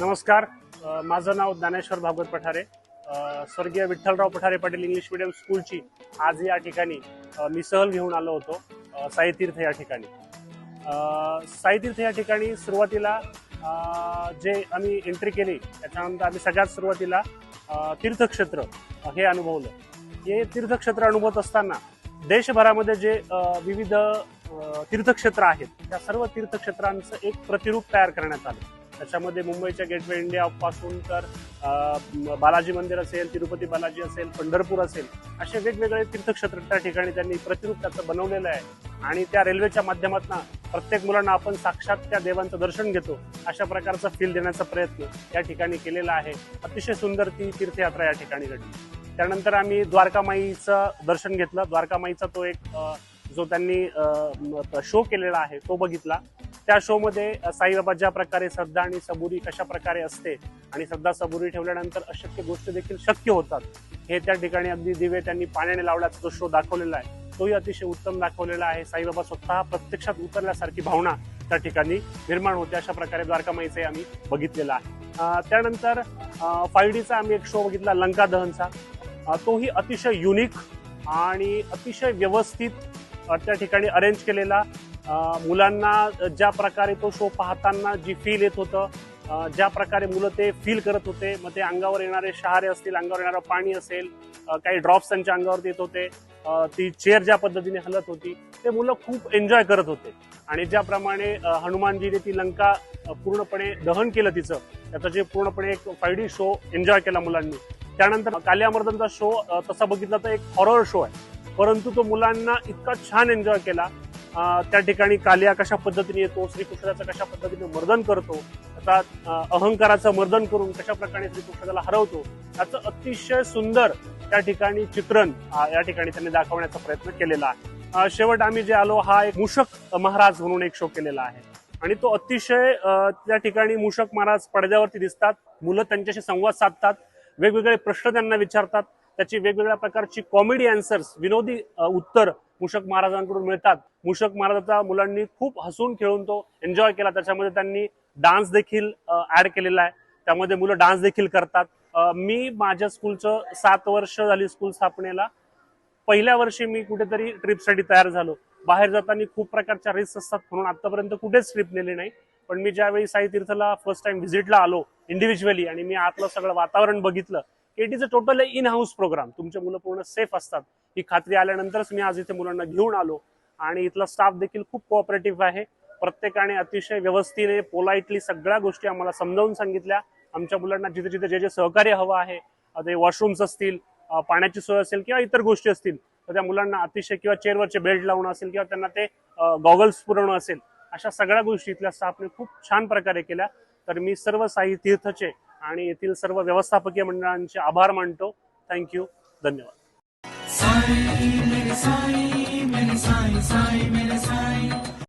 नमस्कार. अ, माझं नाव ज्ञानेश्वर भागवत पठारे. अ, स्वर्गीय विठ्ठलराव पठारे पाटील इंग्लिश मिडियम स्कूलची आज या ठिकाणी अ, मी सहल घेऊन आलो होतो अ, साईतीर्थ या ठिकाणी. अ, साईतीर्थ या ठिकाणी सुरुवातीला जे आम्ही एंट्री केली त्याच्यानंतर आम्ही सगळ्यात सुरुवातीला तीर्थक्षेत्र हे अनुभवलं. हे तीर्थक्षेत्र अनुभवत असताना देशभरामध्ये जे विविध तीर्थक्षेत्र आहेत त्या सर्व तीर्थक्षेत्रांचं एक प्रतिरूप तयार करण्यात आलं. त्याच्यामध्ये मुंबईच्या गेटवे इंडिया पासून तर बालाजी मंदिर असेल तिरुपती बालाजी असेल पंढरपूर असेल असे वेगवेगळे तीर्थक्षेत्र त्या ठिकाणी त्यांनी प्रतिरूप त्याचं बनवलेलं आहे. आणि त्या रेल्वेच्या माध्यमातून प्रत्येक मुलांना आपण साक्षात त्या देवांचं दर्शन घेतो अशा प्रकारचा फील देण्याचा प्रयत्न या ठिकाणी केलेला आहे. अतिशय सुंदर ती तीर्थयात्रा या ठिकाणी घडली. त्यानंतर आम्ही द्वारकामाईचं दर्शन घेतलं. द्वारकामाईचा तो एक जो त्यांनी शो केलेला आहे तो बघितला. त्या शोमध्ये साईबाबा ज्या प्रकारे श्रद्धा आणि सबुरी कशा प्रकारे असते आणि श्रद्धा सबुरी ठेवल्यानंतर अशक्य गोष्टी देखील शक्य होतात हे त्या ठिकाणी अगदी दिवे त्यांनी पाण्याने लावल्याचा जो शो दाखवलेला आहे तोही अतिशय उत्तम दाखवलेला आहे. साईबाबा स्वतः प्रत्यक्षात उतरल्यासारखी भावना त्या ठिकाणी निर्माण होते. अशा प्रकारे द्वारकामाईचे आम्ही बघितलेला आहे. त्यानंतर फाय डीचा आम्ही एक शो बघितला लंका दहनचा. तोही अतिशय युनिक आणि अतिशय व्यवस्थित त्या ठिकाणी अरेंज केलेला. मुलांना ज्या प्रकारे तो शो पाहताना जी फील येत होतं ज्या प्रकारे मुलं ते फील करत होते मग ते अंगावर येणारे शहारे असतील अंगावर येणारं पाणी असेल काही ड्रॉप्स त्यांच्या अंगावर येत होते ती चेअर ज्या पद्धतीने हलत होती ते मुलं खूप एन्जॉय करत होते. आणि ज्याप्रमाणे हनुमानजीने ती लंका पूर्णपणे दहन केलं तिचं त्याचा जे पूर्णपणे एक फायडी शो एन्जॉय केला मुलांनी. त्यानंतर कालियामर्दनचा शो तसा बघितला तर एक हॉरर शो आहे. परंतु तो मुलांना इतका छान एन्जॉय केला त्या ठिकाणी कालिया कशा पद्धतीने येतो श्रीकृष्णाचं कशा पद्धतीने मर्दन करतो त्याचा अहंकाराचं मर्दन करून कशा प्रकारे श्रीकृष्णाला हरवतो त्याचं अतिशय सुंदर त्या ठिकाणी चित्रण या ठिकाणी त्यांनी दाखवण्याचा प्रयत्न केलेला आहे. शेवट आम्ही जे आलो हा एक मूषक महाराज म्हणून एक शो केलेला आहे. आणि तो अतिशय त्या ठिकाणी मूषक महाराज पडद्यावरती दिसतात मुलं त्यांच्याशी संवाद साधतात वेगवेगळे प्रश्न त्यांना विचारतात त्याची वेगवेगळ्या प्रकारची कॉमेडी अँसर्स विनोदी उत्तर मूषक महाराजांकडून मिळतात. मूषक महाराजाचा मुलांनी खूप हसून खेळून तो एन्जॉय केला. त्याच्यामध्ये त्यांनी डान्स देखील ऍड केलेला आहे. त्यामध्ये मुलं डान्स देखील करतात. मी माझ्या स्कूलचं सात वर्ष झाली स्कूल स्थापनेला. पहिल्या वर्षी मी कुठेतरी ट्रिपसाठी तयार झालो. बाहेर जाताना खूप प्रकारच्या रिस्क असतात म्हणून आतापर्यंत कुठेच ट्रिप नेली नाही. पण मी ज्यावेळी साई तीर्थला फर्स्ट टाइम व्हिजिटला आलो इंडिव्हिज्युअली आणि मी आतलं सगळं वातावरण बघितलं it is a total in house program तुमचे मुलं पूर्ण सेफ असतात. ही खात्री आल्यानंतरच मी आज इथे मुलांना घेऊन आलो आणि इथला स्टाफ देखील खूप कोऑपरेटिव्ह आहे. प्रत्येकाने अतिशय व्यवस्थितने पोलाइटली सगळ्या गोष्टी आम्हाला समजावून सांगितल्या. आमच्या मुलांना जिथे जिथे जे जे सहकार्य हवं आहे ते वॉशरूम्स असतील पाण्याची सोय असेल किंवा इतर गोष्टी असतील तर त्या मुलांना अतिशय किंवा चेअरवरचे बेल्ट लावणं असेल किंवा त्यांना ते गॉगल्स पुरवणं असेल अशा सगळ्या गोष्टी इथल्या स्टाफने खूप छान प्रकारे केल्या. तर मी सर्व साई तीर्थचे आणि येथील सर्व व्यवस्थापकीय मंडळांचे आभार मानतो. थँक्यू धन्यवाद. साई मेरे साई मेरे साई साई मेरे साई.